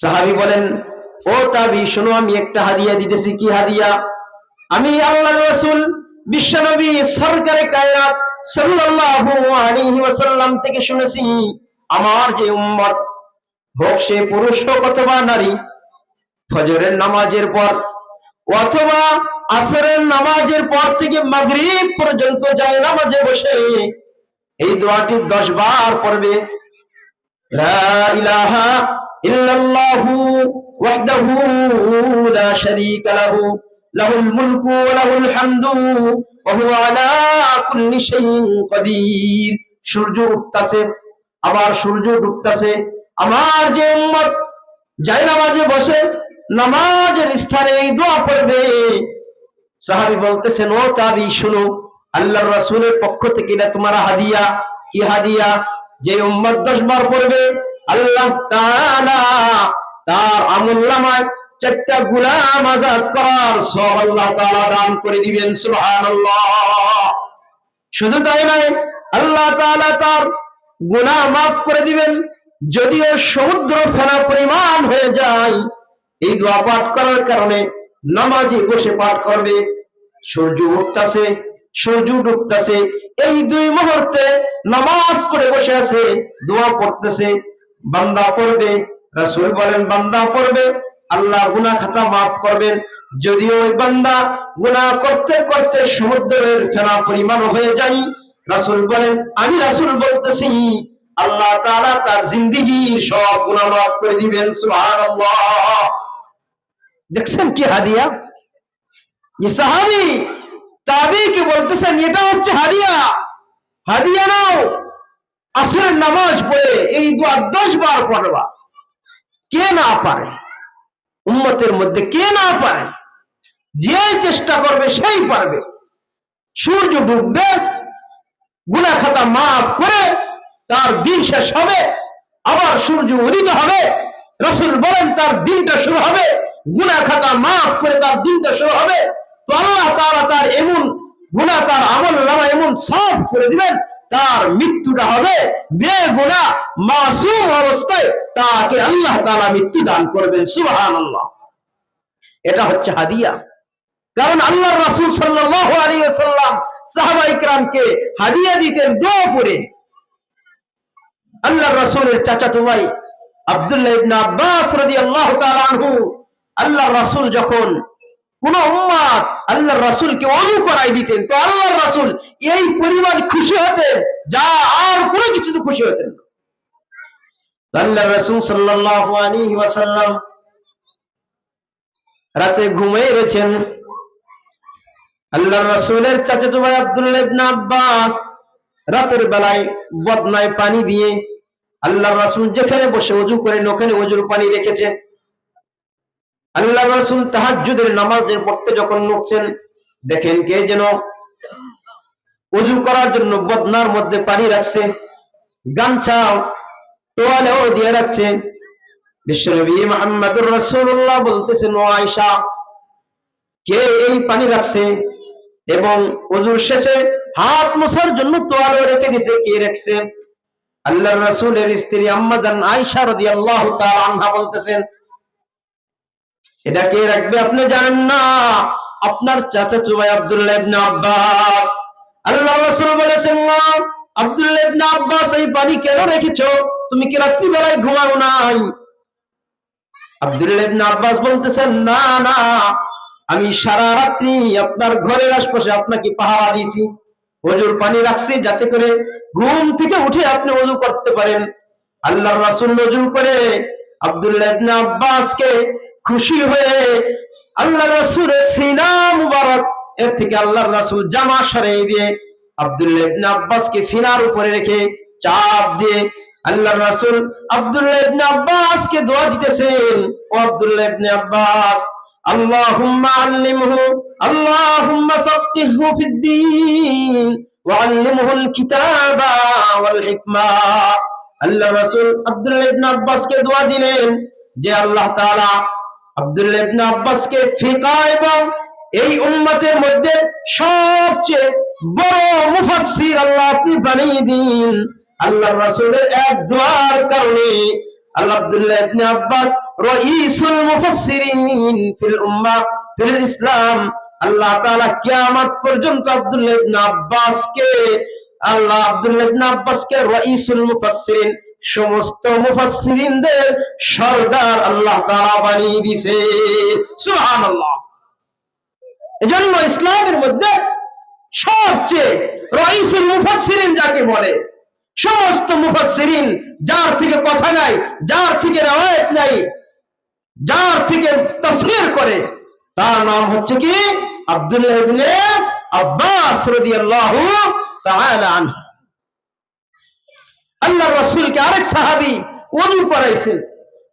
সাহাবি বলেন, ও তাবি, শোনো, আমি একটা হাদিয়া দিতেছি। কি হাদিয়া? আমি আল্লাহ রসুল, বিশ্বনবী, সরকারে কায়নাত সাল্লাল্লাহু আলাইহি ওয়াসাল্লাম থেকে শুনেছি, আমার যে উম্মত হোক, সে পুরুষ হোক অথবা নারী, ফজরের নামাজের পর অথবা আসরের নামাজের পর থেকে মাগরিব পর্যন্ত যায় নামাজে বসে। এই দোয়াটি দশ বার পড়বে। লা ইলাহা ইল্লাল্লাহু ওয়াহদাহু লা শারীকা লাহু, লাহুল মুলকু ওয়া লাহুল হামদু, ওয়া হুয়া আলা কুল্লি শাইইন সূর্য উঠতাছে, আবার সূর্য ডুবতাছে। আমার যে উম্মত যায় নামাজে বসে, নামাজের স্থানে এই দোয়া পড়বে। সাহাবি বলতেছেন, ও তাবি শুনো, আল্লাহর রাসূলের পক্ষ থেকে এটা তোমার হাদিয়া। কি হাদিয়া? যে উম্মত দশ বার পড়বে আল্লাহ তাআলা তার আমল নামায় চারটা গুলাম আজাদ করার সব আল্লাহ তাআলা দান করে দিবেন, সুবহানাল্লাহ। শুধু তাই নয়, আল্লাহ তাআলা তার গুনাহ মাফ করে দিবেন, যদিও সমুদ্র ফেনা পরিমাণ হয়ে যায়, এই দোয়া পাঠ করার কারণে নামাজে বসে পাঠ করবে, সূর্য উঠতেছে, সূর্য ডুবতেছে, এই দুই মুহূর্তে নামাজ পড়ে বসে আছে, দোয়া পড়তেছে বান্দা পড়বে, রাসূল বলেন, বান্দা পড়বে, আল্লাহ গুনাহ খাতা মাফ করবেন। যদিও ওই বান্দা গুনাহ করতে করতে সমুদ্রের ফেনা পরিমাণ হয়ে যায়, রাসূল বলেন, আমি রাসূল বলতেছি, আল্লাহ তাআলা তার জিন্দেগির সব গুনাহ মাফ করে দিবেন, সুবহানাল্লাহ। দেখছেন কি হাদিয়া? সাহাবি তাবিকে বলতেছেন, এটা হচ্ছে হাদিয়া। হাদিয়া নাও। আসরের নামাজ পড়ে এই দোয়া দশ বার পড়বা। কে না পারে? উম্মতের মধ্যে কে না পারে? যে চেষ্টা করবে সেই পারবে। সূর্য ডুববে গুনা খাতা মাফ করে তার দিন শেষ হবে, আবার সূর্য উদিত হবে, রসুল বলেন তার দিনটা শুরু হবে গুনা খাতা মাফ করে তার দিনটা শুরু হবে। তো আল্লাহ তাআলা তার এমন গুনা তার আমল নামা এমন সাফ করে দিবেন তার মৃত্যুটা হবে বেগুনা মাসুম অবস্থায় তাকে আল্লাহ তাআলা মৃত্যু দান করবেন, সুবহানাল্লাহ। এটা হচ্ছে হাদিয়া। কারণ আল্লাহ রাসূল সাল্লাল্লাহু আলাইহি ওয়াসাল্লাম সাহাবা হাদিয়া দিতেন দোয়া করে আল্লাহ রাসূলের চাচাতো ভাই আব্দুল্লাহ ইবনে আব্বাস রাদিয়াল্লাহু তাআলা আনহু আল্লাহ রাসূল যখন কোন উম্মাত আল্লাহর রাসূলকে করাই দিতেন। তো আল্লাহর রাসূল এই পরিমাণ খুশি হতেন, যা আর কোনো কিছুতে খুশি হতেন না। তো আল্লাহর রাসূল সাল্লাল্লাহু আলাইহি ওয়াসাল্লাম রাতে ঘুমিয়ে রয়েছেন। আল্লাহর রাসূলের চাচাতো ভাই আব্দুল্লাহ আব্বাস রাতের বেলায় বদনায় পানি দিয়ে আল্লাহ রাসূল যেখানে বসে ওযু করেন ওখানে ওযুর পানি রেখেছে। আল্লাহ রাসূল তাহাজ্জুদের নামাজের পড়তে যখন উঠছেন দেখেন কে যেন ওযু করার জন্য বদনার মধ্যে পানি রাখছে গামছা তোয়ালেও দিয়ে রাখছে। বিশ্বনবী রাসূলুল্লাহ বলতেছেন, ও আয়েশা, কে এই পানি রাখছে এবং ওযুর শেষে হাত মোছার জন্য তোয়ালেও রেখে দিয়েছে, কে রাখছে? আল্লাহর রাসূলের স্ত্রী আম্মা জান আয়েশা রাদিয়াল্লাহু তাআলা আনহা বলতেছেন এটা কে রাখবে? আপনি জানেন না। আপনার চাচা চুবাই আব্দুল্লাহ ইবনে আব্বাস। আল্লাহ রাসূল বলেছেন না আব্দুল্লাহ ইবনে আব্বাস, এই পানি কেন রেখেছো? তুমি কি রাত্রি বেলায় ঘুমাও নাই? আব্দুল্লাহ ইবনে আব্বাস বলতেছেন, না না। আমি সারা রাত্রি আপনার ঘরের আশপাশে আপনাকে পাহারা দিয়েছি। ওজুর পানি রাখছি যাতে করে ঘুম থেকে উঠে আপনি ওযু করতে পারেন। আল্লাহর রাসূল ওযু করে আব্দুল্লাহ ইবনে আব্বাসকে খুশি হয়ে আল্লাহ রসুলের সিনা মুবারক, এর থেকে আল্লাহর রাসুল জামা সরিয়ে দিয়ে আবদুল্লাহ ইবনে আব্বাসকে সিনার উপরে রেখে চাপ দিয়ে আল্লাহর রাসুল আবদুল্লাহ ইবনে আব্বাসকে দোয়া দিতেছেন, ও আবদুল্লাহ ইবনে আব্বাস, আল্লাহুম্মা আল্লিমহু, আল্লাহুম্মা ফাক্কিহু ফিদ দ্বীন ওয়া আল্লিমহু আল কিতাবা ওয়াল হিকমা। আল্লাহ রাসূল আব্দুল্লাহ ইবনে আব্বাসকে দোয়া দিলেন, যে আল্লাহ তাআলা আব্দুল্লাহ ইবনে আব্বাসকে ফিকা এবং এই উম্মতের মধ্যে সবচেয়ে বড় মুফাসসির আল্লাহ আপনি বানিয়ে দিন। আল্লাহ রাসূলের এক দোয়ার কারণে আল্লাহ আব্দুল্লাহ ইবনে আব্বাস রাইসুল মুফাসসিরিন ফিল উম্মাহ ফিল ইসলাম, আল্লাহ তাআলা কিয়ামত পর্যন্ত আব্দুল্লাহ ইবনে আব্বাসকে, আল্লাহ আব্দুল্লাহ ইবনে আব্বাসকে রাইসুল মুফাসসিরিন সমস্ত মুফাসসিরিনদের সরদার আল্লাহ তাআলা বানিয়ে দিয়েছে। সুবহানাল্লাহ। এজন্য ইসলামের মধ্যে সবচেয়ে রাইসুল মুফাসসিরিন যাকে বলে, সমস্ত মুফাসসিরিন যার থেকে কথা নাই, যার থেকে রওয়ায়াত নাই, যার থেকে তাফসীর করে, তার নাম হচ্ছে কি? আব্দুল্লাহ ইবনে আব্বাস রাদিয়াল্লাহু তাআলা আনহু। আল্লাহ রাসূলকে আরেক সাহাবী ওযু করাইছেন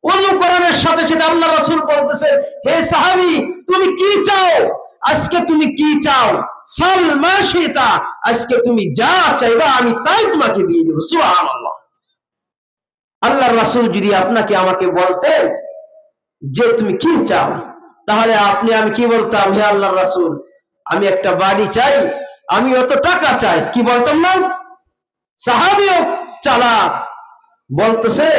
ওযু করানোর সাথে সাথে আল্লাহ রাসূল বলতেছে, হে সাহাবী, তুমি কি চাও? আজকে তুমি কি চাও? সালমা শেতা, আজকে তুমি যা চাইবা আমি তাই তোমাকে দিয়ে দেবো। সুবহানাল্লাহ। আল্লাহর রাসূল যদি আপনাকে আমাকে বলতেন যে তুমি কি চাও, তাহলে আপনি আমি কি বলতাম? হে আল্লাহর রাসূল, আমি একটা বাড়ি চাই, আমি অত টাকা চাই। কি বলতাম না? সাহাবিও চালাক বলতেছে,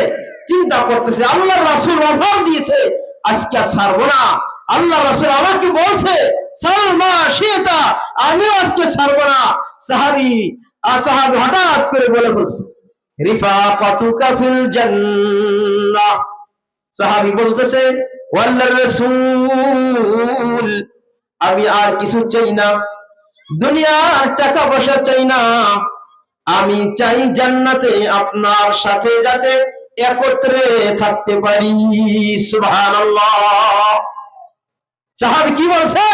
চিন্তা করতেছে, আল্লাহর রাসূল অফার দিয়েছে, আজকে ছাড়বো না। আল্লাহ রাসূল আমাকে বলছে, সালমা আমিও আজকে ছাড়বো না। সাহাবি আর সাহাবি হঠাৎ করে বলে বলছে, রিফাকাতুকা ফিল জান্নাহ। সাহাবি বলতেছে আমি আর কিছু চাই না। দুনিয়ার টাকা পয়সা চাই না। আমি চাই জান্নাতে আপনার সাথে যাতে একত্রে থাকতে পারি। সাহাবী কি বলছে?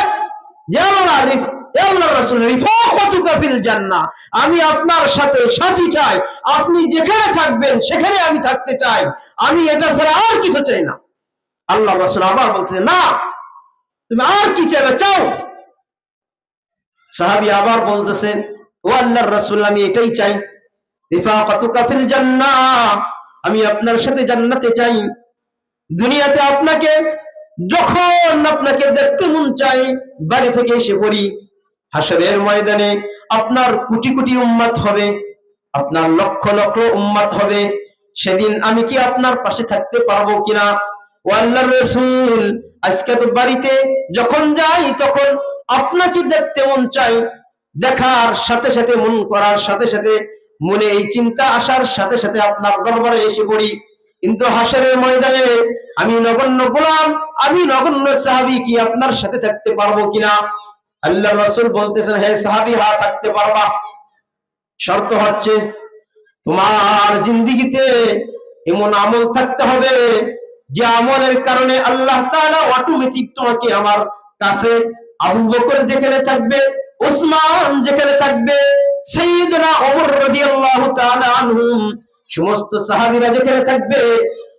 আমি আপনার সাথে সাথী চাই। আপনি যেখানে থাকবেন, সেখানে আমি থাকতে চাই। আমি এটা ছাড়া আর কিছু চাই না। আল্লাহ রাসূল আবার বলছে, না, তুমি আর কি চাইবে? চাও। সাহাবী আবার বলতেছেন ও আল্লাহর রাসূল, আমি এটাই চাই। আমি আপনার সাথে জান্নাতে চাই দুনিয়াতে আপনাকে, যখন আপনাকে দেখতে মন চাই বাড়ি থেকে এসে পড়ি। হাসরের ময়দানে আপনার কোটি কোটি উম্মত হবে, আপনার লক্ষ লক্ষ উম্মত হবে। সেদিন আমি কি আপনার পাশে থাকতে পারব কিনা? ও আল্লাহর রাসূল, আজকে তো বাড়িতে যখন যাই, তখন আপনাকে দেখতে মন চাই দেখার সাথে সাথে, মন করার সাথে সাথে, মনে এই চিন্তা আসার সাথে সাথে আপনার দরবারে এসে পড়ি। কিন্তু হাসরের ময়দানে আমি নগণ্য গোলাম, আমি নগণ্য সাহাবি কি আপনার সাথে থাকতে পারব কিনা? আল্লাহ রসুল বলতেছেন, হে সাহাবি হা থাকতে পারবা। শর্ত হচ্ছে, তোমার জিন্দিগিতে এমন আমল থাকতে হবে, যে আমলের কারণে আল্লাহ অটোমেটিক তোমাকে আমার কাছে আবু বকর যেখানে থাকবে ওসমান যেখানে থাকবে সাইয়েদনা ওমর রাদিয়াল্লাহু তাআলা আনহুম সমস্ত সাহাবীরা যেখানে থাকবে,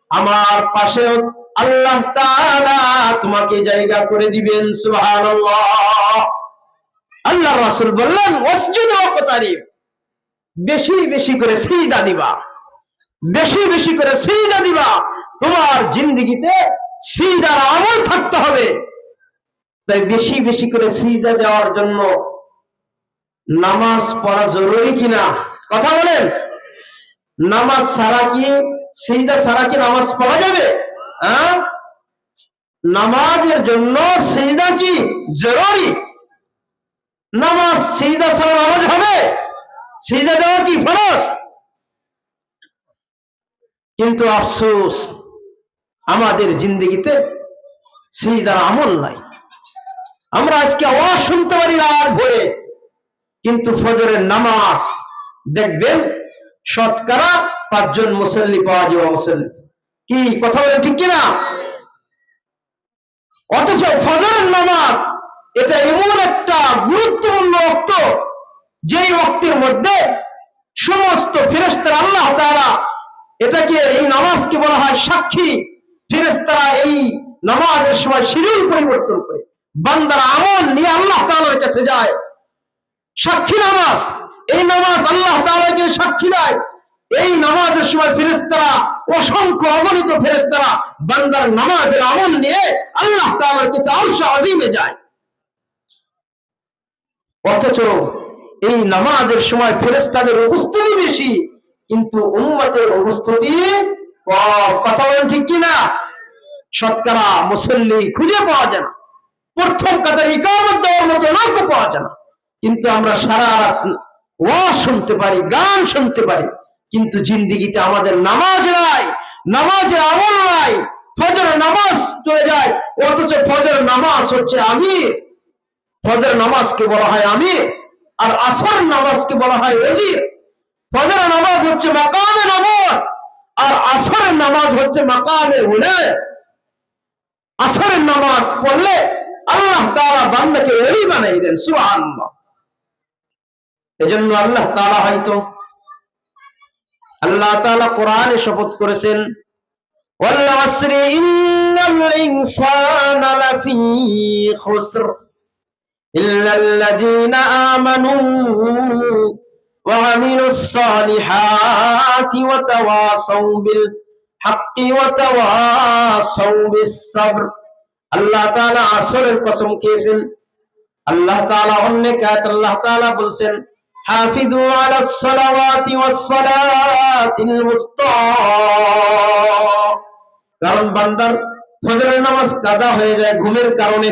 আমার পাশে আল্লাহ তাআলা তোমাকে জায়গা করে দিবেন, সুবহানাল্লাহ। আল্লাহ রাসূল বললেন ওয়াসজুদ ওয়াকতারিব বেশি বেশি করে সিজদা দিবা। বেশি বেশি করে সিজদা দিবা। তোমার জিন্দেগিতে সিজদার আমল থাকতে হবে। তাই বেশি বেশি করে সিজদা দেওয়ার জন্য নামাজ পড়া জরুরি কিনা? কথা বলেন। নামাজ ছাড়া কি সিজদা ছাড়া কি নামাজ পড়া যাবে? হ্যাঁ? নামাজের জন্য সিজদা কি জরুরি? নামাজ সিজদা ছাড়া নামাজ হবে? সিজদা দেওয়া কি ফরজ? কিন্তু আফসোস, আমাদের জিন্দগিতে সিজদার আমল নাই। আমরা আজকে আওয়াজ শুনতে পারি আর ভোরে। কিন্তু ফজরের নামাজ দেখবেন শতকরা পাঁচজন মুসল্লি পাওয়া যাবে মুসল্লি। কি, কথা বলে ঠিক কিনা? অথচ ফজরের নামাজ, এটা এমন একটা গুরুত্বপূর্ণ অক্ত যেই অক্তের মধ্যে সমস্ত ফেরেস্তারা আল্লাহ তারা এটাকে এই নামাজকে বলা হয় সাক্ষী। ফেরেস্তারা এই নামাজের সময় শিডিউল পরিবর্তন করে, বান্দারা আমল নিয়ে আল্লাহ তাআলার কাছে যায়। সাক্ষী নামাজ। এই নামাজ আল্লাহ তাআলাকে সাক্ষী দেয়, এই নামাজের সময় ফেরেস্তারা অসংখ্য অগণিত ফেরেস্তারা বান্দার নামাজের আমল নিয়ে আল্লাহ তাআলার কাছে আরশ আজিমে যায়। অথচ এই নামাজের সময় ফেরেস্তাদের উপস্থিতি বেশি, কিন্তু উম্মতের কম। কথা বলেন ঠিক কিনা? শতকরা মুসল্লি খুঁজে পাওয়া যায় না। প্রথম কাতার ইকামত দেওয়ার মতো লোক পাওয়া যায় না। কিন্তু আমরা সারা রাত ওয়াজ শুনতে পারি, গান শুনতে পারি, কিন্তু জিন্দিগিতে আমাদের নামাজ নাই, নামাজের আমল নাই, ফজর নামাজ চলে যায়, অথচ ফজর নামাজ হচ্ছে আমির। ফজর নামাজকে বলা হয় আমির, আর আসর নামাজকে বলা হয় ওজির ফজর নামাজ হচ্ছে মাকামে নামাজ, আর আসরের নামাজ হচ্ছে মাকামে উলায় আসরের নামাজ পড়লে আল্লাহ তাআলা বান্দাকে ওলি বানাই দেন, সুবহানাল্লাহ। এজন্য আল্লাহ তালা হয়তো আল্লাহ তালা কোরআনে শপথ করেছেন আল্লাহ তালা আসরের কসম খেয়েছেন। আল্লাহ তালা অনেক আল্লাহ তালা বলছেন আলাস সালাওয়াতি ওয়াস সালাতিল মুস্তা কারণ বান্দার ফজরের নামাজ কাজা হয়ে যায় ঘুমের কারণে।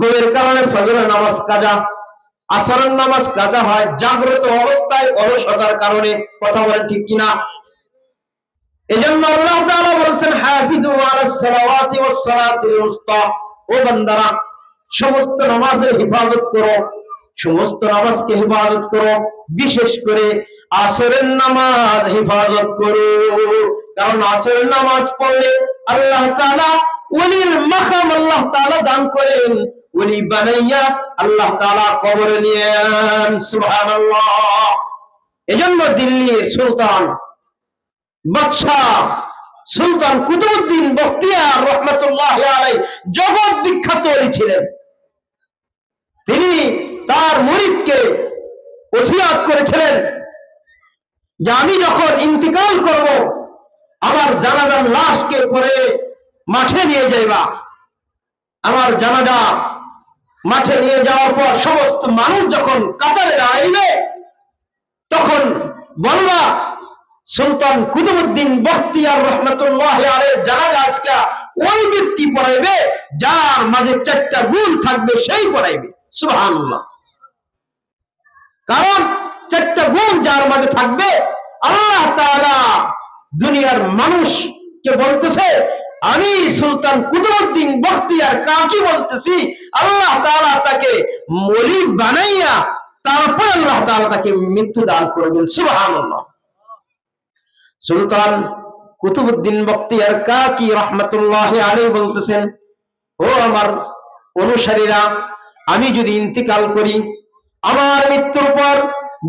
ঘুমের কারণে ফজরের নামাজ কাজা, আসরের নামাজ কাজা হয়, জাগ্রত অবস্থায় অলসতার কারণে, কথা বলেন ঠিক কিনা? এজন্য আল্লাহ তাআলা বলছেন, হাফিজু আলাস সালাওয়াতি ওয়াস সালাতিল উস্তা। ও বান্দারা, সমস্ত নামাজের হেফাজত করো। সমস্ত নামাজকে হেফাজত করো, বিশেষ করে আসরের নামাজ হেফাজত করো। কারণ আসরের নামাজ পড়লে আল্লাহ তাআলা ওলির মাকাম আল্লাহ তাআলা দান করেন। ওলি বানাইয়া আল্লাহ তাআলা কবরে নিয়েন সুবহানাল্লাহ। এজন্য দিল্লির সুলতান বাদশাহ সুলতান কুতুবুদ্দিন বখতিয়ার রহমতুল্লাহ আলাই জগৎ বিখ্যাত অলি ছিলেন। তিনি তার মুরিদকে ওসিয়াত করেছিলেন যে আমি যখন ইন্তিকাল করব, আমার জানাজার লাশকে পরে মাঠে নিয়ে যাইবা। আমার জানাজা মাঠে নিয়ে যাওয়ার পর সমস্ত মানুষ যখন কাতারে দাঁড়াইবে, তখন বলবা সুলতান কুতুবুদ্দিন বখতিয়ার রহমতুল্লাহ আলের জানাজা আজকে ওই ব্যক্তি পড়াইবে, যার মাঝে চারটা গুণ থাকবে, সেই পড়াইবে। সুবহানাল্লাহ। কারণ চারটা গুণ যার মাঝে থাকবে, আল্লাহ তাআলা দুনিয়ার মানুষকে বলতেছে, আমি সুলতান কুতুবুদ্দিন বখতিয়ার কাকে বলতেছি, আল্লাহ তাআলা তাকে মলি বানাইয়া তারপর আল্লাহ তাআলা তাকে মৃত্যু দান করবেন সুবহানাল্লাহ। সুলতান কুতুবুদ্দিন বখতিয়ার কাকি রহমতুল্লাহ আলী বলতেছেন, ও আমার অনুসারীরা, আমি যদি ইন্তিকাল করি আমার মৃত্যুর পর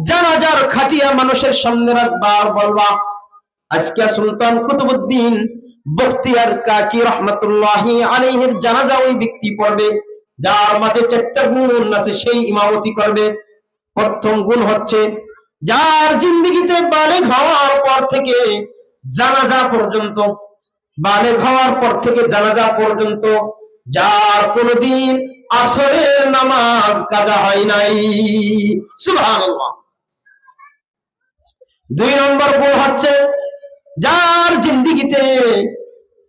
জানাজার খাটিয়া মানুষের সামনে রাখবার বলবা, আজকে সুলতান কুতুবুদ্দিন বখতিয়ার কাকি জানাজা ওই ব্যক্তি পড়বে, যার মাঝে চারটা গুণ আছে, সেই ইমামতি করবে। প্রথম গুণ হচ্ছে, যার জিন্দিগিতে বালেগ হওয়ার পর থেকে জানাজা পর্যন্ত, বালেগ হওয়ার পর থেকে জানাজা পর্যন্ত, যার কোনদিন আসরের নামাজ কাজা হয় নাই। সুবহানাল্লাহ। দুই নম্বর গুণ হচ্ছে, যার জিন্দিগিতে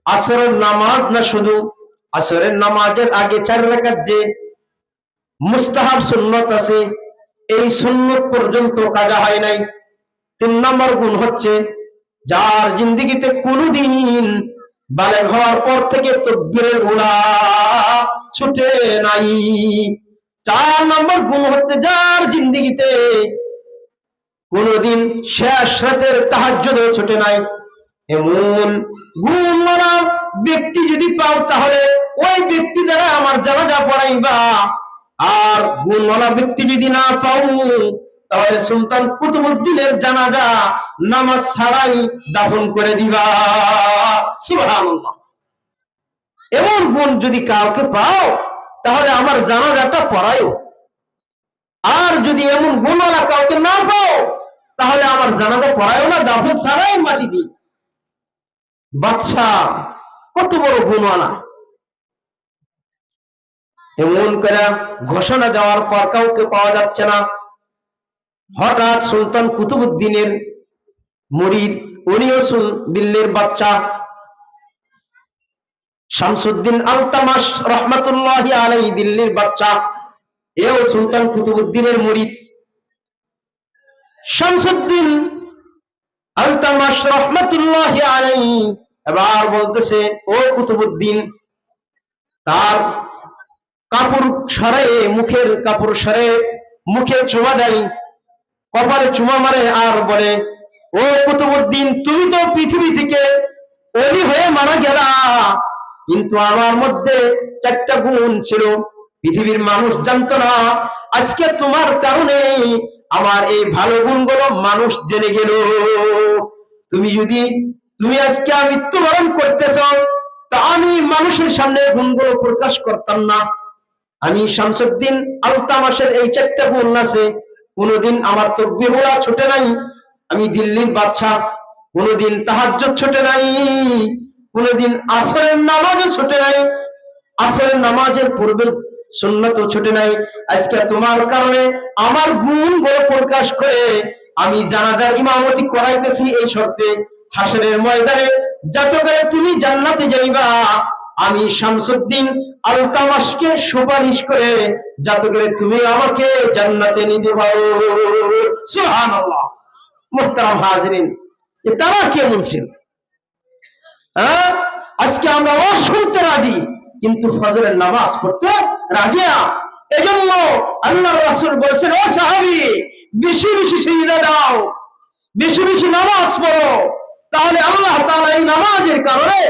আসরের নামাজ না শুধু, আসরের নামাজের আগে চার রাকাত যে মুস্তাহাব সুন্নত আছে, এই সুন্নত পর্যন্ত কাজা হয় নাই। তিন নম্বর গুণ হচ্ছে, যার জিন্দিগিতে কোনদিন বালেগ হওয়ার পর থেকে তকবীরের উলা ছুটে নাই। চার নম্বর গুণ হচ্ছে যার জিন্দিগিতে কোনদিন শেষ রাতের তাহাজ্জুদে ছুটে নাই। এমন গুণওয়ালা ব্যক্তি যদি পাও তাহলে ওই ব্যক্তি দ্বারা আমার জানাজা পড়াইবা। আর গুণওয়ালা ব্যক্তি যদি না পাও তাহলে সুলতান কুতুবুদ্দিনের জানাজা নামাজ ছাড়াই দাফন করে দিবা। এমন গুণ যদি কাউকে পাও, তাহলে আমার জানাজাটা পড়াইও আর যদি এমন গুণওয়ালা কাউকে না পাও, তাহলে আমার জানাজা পড়াইও না, দাফন ছাড়াই মাটি দিই। বাচ্চা কত বড় গুণওয়ালা। এমন করে ঘোষণা দেওয়ার পর কাউকে পাওয়া যাচ্ছে না। হঠাৎ সুলতান কুতুবুদ্দিনের মরিদ উনিও দিল্লির বাচ্চা শামসুদ্দিন আলতামাস রহমাতুল্লাহ আলাই দিল্লির বাচ্চা, এও সুলতান কুতুবুদ্দিনের মুরিদ। শামসুদ্দিন আলতামাস রহমাতুল্লাহ আলাই এবার বলতেছে, ও কুতুবুদ্দিন তার কাপড় সরে মুখের কাপড় সরে মুখে চুমা দেয়। কপালে চুমা মারে আর বলে, ও কুতুবুদ্দিন, তুমি তো পৃথিবী থেকে অলি হয়ে মারা গেলা। কিন্তু আমার মধ্যে চারটা গুণ ছিল, পৃথিবীর মানুষ জানতো না। আজকে তোমার কারণে আমার এই ভালো গুণগুলো মানুষ জেনে গেল। তুমি যদি, তুমি আজকে মৃত্যুবরণ করতেছ তা আমি মানুষের সামনে গুণগুলো প্রকাশ করতাম না। আমি শামসুদ্দিন আলতামাসের এই চারটা গুণ আছে কোনোদিন আমার তকবির বলা ছুটে নাই। আমি দিল্লির বাচ্চা কোনোদিন তাহাজ্জুদ ছুটে নাই। কোনোদিন আসরের নামাজও ছুটে নাই। আসরের নামাজের পূর্বে সুন্নত ছুটে নাই। আজকে তোমার কারণে আমার গুণগুলো প্রকাশ করে আমি জানাজার ইমামতি করাইতেছি এই শর্তে। হাসরের ময়দানে যাতে করে তুমি জান্নাতে যাইবা আমি শামসুদ্দিন আলতামাসকে সুপারিশ করে যাতে করে তুমি আমাকে জান্নাতে নিতে পারো। সুবহানাল্লাহ। মুহতারাম হাজরিন তারা কেমন ছিল হ্যাঁ? আজকে আমরা ও শুনতে রাজি, কিন্তু ফজরের নামাজ পড়তে রাজি না। এজন্য আল্লাহ রাসূল বলছেন, ও সাহাবী, বেশি বেশি সিজদা দাও, বেশি বেশি নামাজ পড়ো। তাহলে আল্লাহ তাআলা এই নামাজের কারণে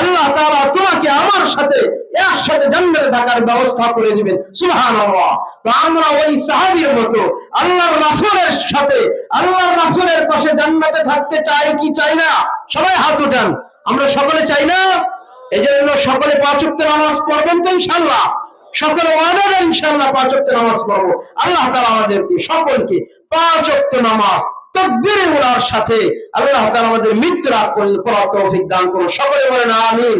আল্লাহ তাআলা তোমাকে আমার সাথে একসাথে জান্নাতে থাকার ব্যবস্থা করে দিবেন। তো আমরা ওই সাহাবীর মতো আল্লাহর রাসূলের সাথে, আল্লাহর রাসূলের পাশে জান্নাতে থাকতে চাই কি চাই না? সবাই হাত উঠান। আমরা সকলে চাই না? এজন্য সকলে পাঁচ ওয়াক্ত নামাজ পড়বেন তো ইনশাল্লাহ সকলে ওয়াদা দেন ইনশাআল্লাহ পাঁচ ওয়াক্ত নামাজ পড়ব। আল্লাহ তাআলা আমাদেরকে সকলকে পাঁচ নামাজ তকবীরে সাথে আল্লাহ আমাদের মৃত্যু রাগ করলে পড়ার তৌফিক দান করুন। সকলে বলেন আমিন।